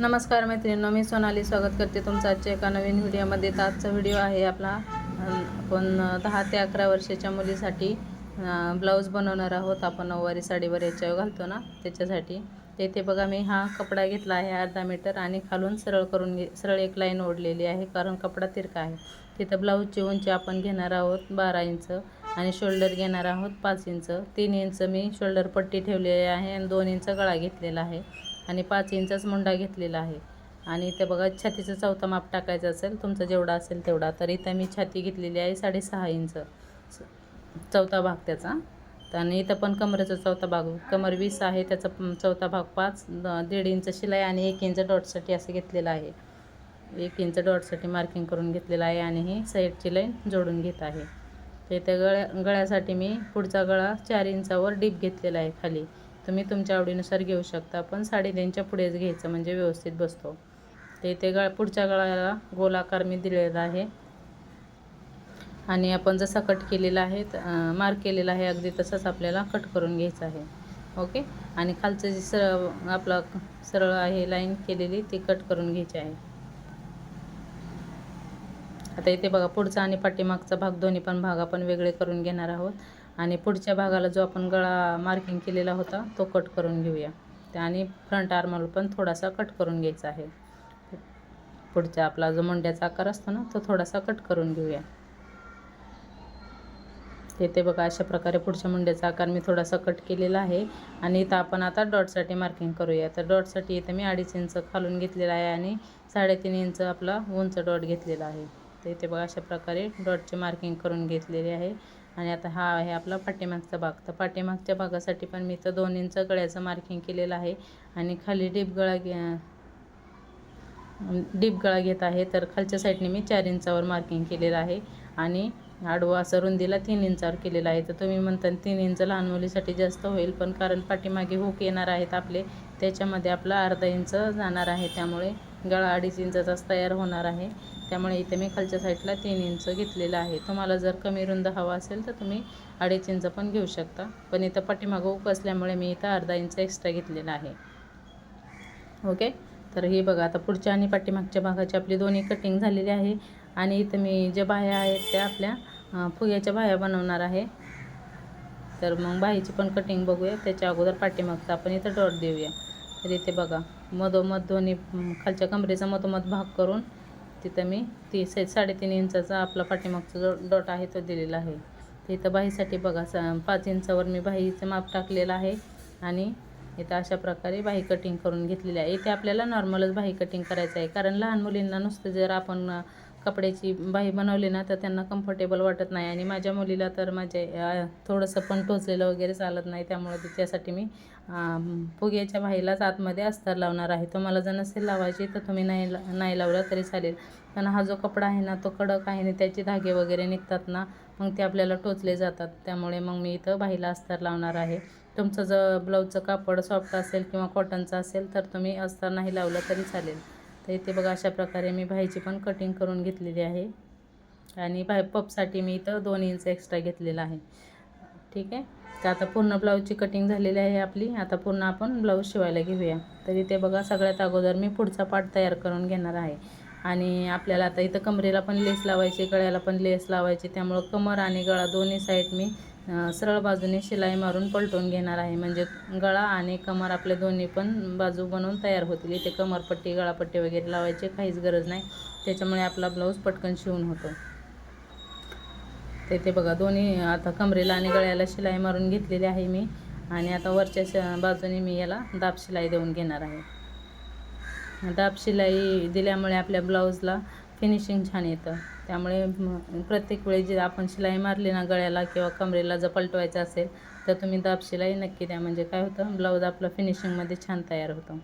नमस्कार मैत्रिणींनो मी सोनाली स्वागत करते तुमचं आजच्या एका नवीन व्हिडिओमध्ये. तर आजचा व्हिडिओ आहे आपला आपण दहा ते अकरा वर्षाच्या मुलीसाठी ब्लाऊज बनवणार आहोत. आपण नऊवारी साडीवर याच्यावर घालतो ना त्याच्यासाठी. तेथे बघा मी हा कपडा घेतला आहे अर्धा मीटर आणि खालून सरळ करून घे सरळ एक लाईन ओढलेली आहे कारण कपडा तिरका आहे. तिथं ब्लाऊजची उंची आपण घेणार आहोत बारा इंच आणि शोल्डर घेणार आहोत पाच इंच. तीन इंच मी शोल्डर पट्टी ठेवलेली आहे आणि दोन इंच गळा घेतलेला आहे. आणि पाच इंचच मुंडा घेतलेला आहे. आणि इथे बघा छातीचं चौथा माप टाकायचं असेल तुमचं जेवढा असेल तेवढा. तर इथं मी छाती घेतलेली आहे साडेसहा इंच. चौथा भाग त्याचा. तर आणि इथं पण कमरेचा चौथा भाग कमर वीस आहे त्याचा चौथा भाग पाच द- दीड इंच शिलाई आणि एक इंच डॉटसाठी असं घेतलेलं आहे. एक इंच डॉटसाठी मार्किंग करून घेतलेलं आहे आणि ही साईडची लाईन जोडून घेत आहे. तर इथं गळ्या गळ्यासाठी मी पुढचा गळा चार इंचावर डीप घेतलेला आहे खाली. तुम्ही तुमच्या आवडीनुसार घेऊ शकता. पण साडेतीनच्या पुढेच घ्यायचं म्हणजे व्यवस्थित बसतो. ते इथे गळ पुढच्या गळ्याला गोलाकार मी दिलेला आहे. आणि आपण जसा कट केलेला आहे मार्क केलेला आहे अगदी तसंच आपल्याला कट करून घ्यायचं आहे. ओके? आणि खालचं जे सरळ आपला सरळ आहे लाईन केलेली ती कट करून घ्यायची आहे. आता इथे बघा पुढचा आणि पाठीमागचा भाग दोन्ही पण भाग आपण वेगळे करून घेणार आहोत. आणि पुढच्या भागाला जो आपण गळा मार्किंग केलेला होता तो कट करून घेऊया. त्या आणि फ्रंट आर्मल पण थोडासा कट करून घ्यायचा आहे. पुढचा आपला जो मुंड्याचा आकार असतो ना तो थोडासा कट करून घेऊया. ते बघा अशा प्रकारे पुढच्या मुंड्याचा आकार मी थोडासा कट केलेला आहे. आणि इथं आपण आता डॉटसाठी मार्किंग करूया. तर डॉटसाठी इथं मी अडीच इंच खालून घेतलेला आहे आणि साडेतीन इंच आपला उंच डॉट घेतलेला आहे. तर इथे बघा अशा प्रकारे डॉटची मार्किंग करून घेतलेली आहे. आणि आता हा आहे आपला पाठीमागचा भाग. तर पाठीमागच्या भागासाठी पण मी तर दोन इंच गळ्याचं मार्किंग केलेलं आहे. आणि खाली डीप गळा घे डीप गळा घेत आहे. तर खालच्या साईडने मी चार इंचावर मार्किंग केलेलं आहे. आणि आडवा असं रुंदीला तीन इंचावर केलेला आहे. तर तुम्ही म्हणता तीन इंच लहान मुलीसाठी जास्त होईल पण कारण पाठीमागे हुक येणार आहेत आपले. त्याच्यामध्ये आपला अर्धा इंच जाणार आहे. त्यामुळे गळा अडीच इंचाचाच तयार होणार आहे. त्यामुळे इथे मी खालच्या साईडला तीन इंच घेतलेलं आहे. तुम्हाला जर कमी रुंद हवा असेल तर तुम्ही अडीच इंच पण घेऊ शकता. पण इथं पाठीमागं उक असल्यामुळे मी इथं अर्धा इंच एक्स्ट्रा घेतलेला आहे. ओके? तर हे बघा आता पुढच्या आणि पाठीमागच्या भागाची आपली दोन्ही कटिंग झालेली आहे. आणि इथं मी ज्या बाह्या आहेत त्या आपल्या फुग्याच्या बाह्या बनवणार आहे. तर मग बाहीची पण कटिंग बघूया. त्याच्या अगोदर पाठीमागचा आपण इथं डॉट देऊया. तर इथे बघा मधोमध दोन्ही खालच्या कमरेचा मधोमध भाग करून तिथं मी ती से साडेतीन इंचाचा आपला पाठीमागचा जो डॉट आहे तो दिलेला आहे. तिथं बाहीसाठी बघा स पाच इंचावर मी बाहीचं माप टाकलेलं आहे आणि इथं अशा प्रकारे बाही कटिंग करून घेतलेली आहे. इथे आपल्याला नॉर्मलच बाही कटिंग करायचं आहे. कारण लहान मुलींना नुसतं जर आपण कपड्याची बाही बनवली ना तर त्यांना कम्फर्टेबल वाटत नाही. आणि माझ्या मुलीला तर माझे थोडंसं पण टोचलेलं वगैरे चालत नाही. त्यामुळे तिच्यासाठी मी फुग्याच्या बाहीलाच आतमध्ये अस्तर लावणार आहे. तुम्हाला जर नसेल लावायची तर तुम्ही नाही ला- नाही लावला तरी चालेल. पण हा जो कपडा आहे ना तो कडक आहे आणि त्याचे धागे वगैरे निघतात ना मग ते आपल्याला टोचले जातात. त्यामुळे मग मी इथं बाहीला अस्तर लावणार आहे. तुमचं जर ब्लाऊजचं कापड सॉफ्ट असेल किंवा कॉटनचं असेल तर तुम्ही अस्तर नाही लावलं तरी चालेल. तर इथे बघा अशा प्रकारे मी भाईची पण कटिंग करून घेतलेली आहे. आणि भाई पपसाठी मी इथं दोन इंच एक्स्ट्रा घेतलेला आहे. ठीक आहे? तर आता पूर्ण ब्लाऊजची कटिंग झालेली आहे आपली. आता पूर्ण आपण ब्लाऊज शिवायला घेऊया. तर इथे बघा सगळ्यात अगोदर मी पुढचा पार्ट तयार करून घेणार आहे. आणि आपल्याला आता इथं कमरेला पण लेस लावायची गळ्याला पण लेस लावायची. त्यामुळं कमर आणि गळा दोन्ही साईड मी सरळ बाजूने शिलाई मारून पलटून घेणार आहे. म्हणजे गळा आणि कमर आपले दोन्ही पण बाजू बनवून तयार होतील. इथे कमरपट्टी गळापट्टी वगैरे लावायची काहीच गरज नाही. त्याच्यामुळे आपला ब्लाऊज पटकन शिवून होतो. तर इथे बघा दोन्ही आता कमरेला आणि गळ्याला शिलाई मारून घेतलेली आहे मी. आणि आता वरच्या श- बाजूने मी याला दाब शिलाई देऊन घेणार आहे. दाब शिलाई दिल्यामुळे आपल्या ब्लाऊजला फिनिशिंग छान येतं. त्यामुळे प्रत्येक वेळी जे आपण शिलाई मारली ना गळ्याला किंवा कमरेला जर पलटवायचं असेल तर तुम्ही दाब शिलाई नक्की द्या. म्हणजे काय होतं ब्लाऊज आपलं फिनिशिंगमध्ये छान तयार होतं.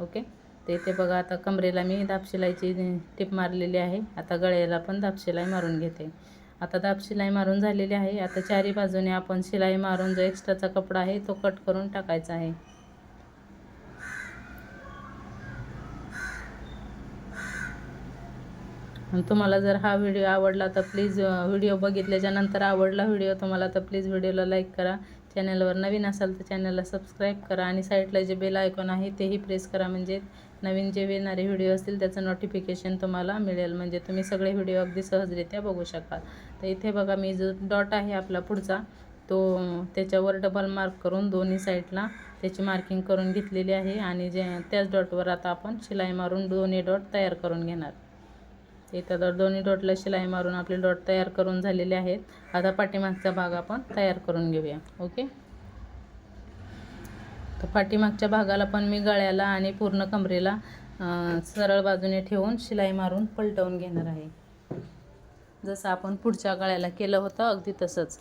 ओके? ते इथे बघा आता कमरेला मी दाब शिलाईची टिप मारलेली आहे. आता गळ्याला पण दाब शिलाई मारून घेते. आता दाब शिलाई मारून झालेली आहे. आता चारी बाजूने आपण शिलाई मारून जो एक्स्ट्राचा कपडा आहे तो कट करून टाकायचा आहे आणि तुम्हाला जर हा व्हिडिओ आवडला तर प्लीज व्हिडिओ बघितल्याच्या नंतर आवडला व्हिडिओ तुम्हाला तर प्लीज व्हिडिओला लाईक करा. चॅनलवर नवीन असाल तर चॅनलला सबस्क्राईब करा आणि साईडला जे बेल आयकॉन आहे तेही प्रेस करा. म्हणजे नवीन जे येणारे व्हिडिओ असतील त्याचं नोटिफिकेशन तुम्हाला मिळेल. म्हणजे तुम्ही सगळे व्हिडिओ अगदी सहजरित्या बघू शकाल. तर इथे बघा मी जो डॉट आहे आपला पुढचा तो त्याच्यावर डबल मार्क करून दोन्ही साईडला त्याची मार्किंग करून घेतलेली आहे. आणि जे त्याच डॉटवर आता आपण शिलाई मारून दोन्ही डॉट तयार करून घेणार. इथं तर दोन्ही डॉटला शिलाई मारून आपले डॉट तयार करून झालेले आहेत. आता पाठीमागचा भाग आपण तयार करून घेऊया. ओके? तर पाठीमागच्या भागाला पण मी गळ्याला आणि पूर्ण कमरेला सरळ बाजूने ठेवून शिलाई मारून पलटवून घेणार आहे. जसं आपण पुढच्या गळ्याला केलं होतं अगदी तसंच.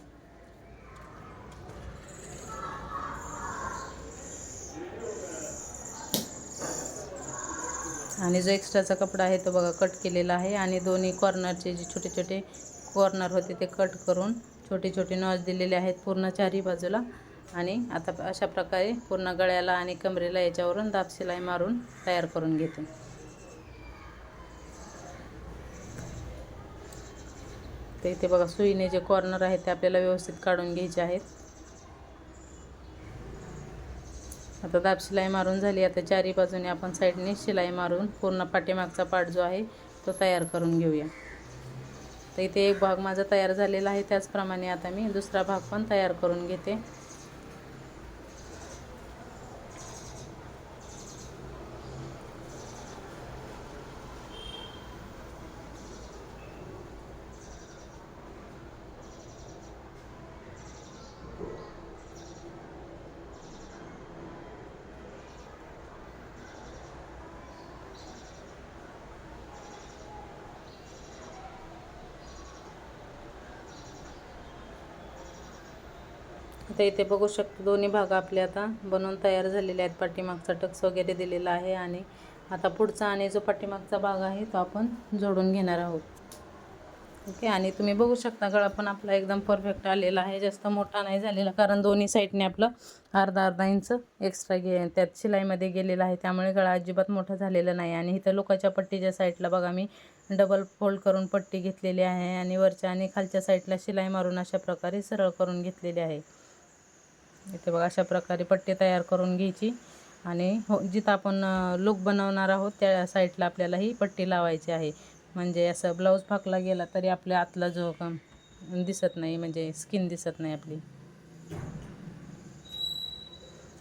आणि जो एक्स्ट्राचा कपडा आहे तो बघा कट केलेला आहे आणि दोन्ही कॉर्नरचे जे छोटे छोटे कॉर्नर होते ते कट करून छोटे छोटे नॉच दिलेले आहेत पूर्ण चारही बाजूला. आणि आता अशा प्रकारे पूर्ण गळ्याला आणि कमरेला याच्यावरून दाब शिलाई मारून तयार करून घेते. तर इथे बघा सुईने जे कॉर्नर आहेत ते आपल्याला व्यवस्थित काढून घ्यायचे आहेत. आता दाब शिलाई मारून झाली. आता चारी बाजूने आपण साईडने शिलाई मारून पूर्ण पाठीमागचा पाट जो आहे तो तयार करून घेऊया. तर इथे एक भाग माझा तयार झालेला आहे. त्याचप्रमाणे आता मी दुसरा भाग पण तयार करून घेते. आता इथे बघू शकतो दोन्ही भाग आपले आता बनवून तयार झालेले आहेत. पाठीमागचा टक्स वगैरे दिलेला आहे आणि आता पुढचा आणि जो पाठीमागचा भाग आहे तो आपण जोडून घेणार आहोत. ओके आणि तुम्ही बघू शकता गळा पण आपला एकदम परफेक्ट आलेला आहे. जास्त मोठा नाही झालेला कारण दोन्ही साईडने आपलं अर्धा अर्धा इंच एक्स्ट्रा घे त्यात शिलाईमध्ये गेलेला आहे. त्यामुळे गळा अजिबात मोठा झालेला नाही. आणि इथं लोकाच्या पट्टीच्या साईडला बघा मी डबल फोल्ड करून पट्टी घेतलेली आहे आणि वरच्या आणि खालच्या साईडला शिलाई मारून अशा प्रकारे सरळ करून घेतलेली आहे. इथे बघा अशा प्रकारे पट्टी तयार करून घ्यायची. आणि हो जिथं आपण लुक बनवणार आहोत त्या साईडला आपल्याला ही पट्टी लावायची आहे. म्हणजे असं ब्लाऊज फाकला गेला तरी आपल्या आतला जो दिसत नाही म्हणजे स्किन दिसत नाही आपली.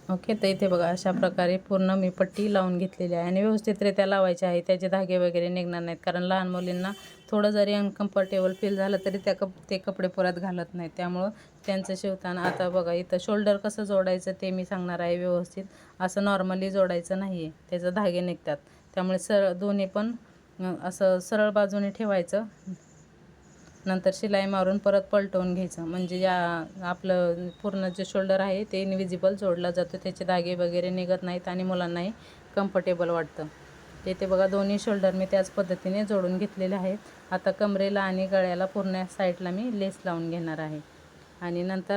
ओके तर इथे बघा अशा प्रकारे पूर्ण मी पट्टी लावून घेतलेली आहे. आणि व्यवस्थितरित्या लावायची आहे त्याचे धागे वगैरे निघणार नाहीत. कारण लहान मुलींना थोडं जरी अनकम्फर्टेबल फील झालं तरी त्या कप ते कपडे परत घालत नाहीत. त्यामुळं त्यांचं शिवताना आता बघा इथं शोल्डर कसं जोडायचं ते मी सांगणार आहे व्यवस्थित. असं नॉर्मली जोडायचं नाही आहे त्याचं धागे निघतात. त्यामुळे सरळ दोन्ही पण असं सरळ बाजूने ठेवायचं. नंतर शिलाई मारून परत पलटवून घ्यायचं. म्हणजे या आपलं पूर्ण जे शोल्डर आहे ते इनविजिबल जोडला जातो. त्याचे धागे वगैरे निघत नाहीत आणि मुलांनाही कम्फर्टेबल वाटतं. ते ते बघा दोन्ही शोल्डर मी त्याच पद्धतीने जोडून घेतलेले आहे आता कमरेला आणि गळ्याला पूर्ण साईडला मी लेस लावून घेणार आहे. आणि नंतर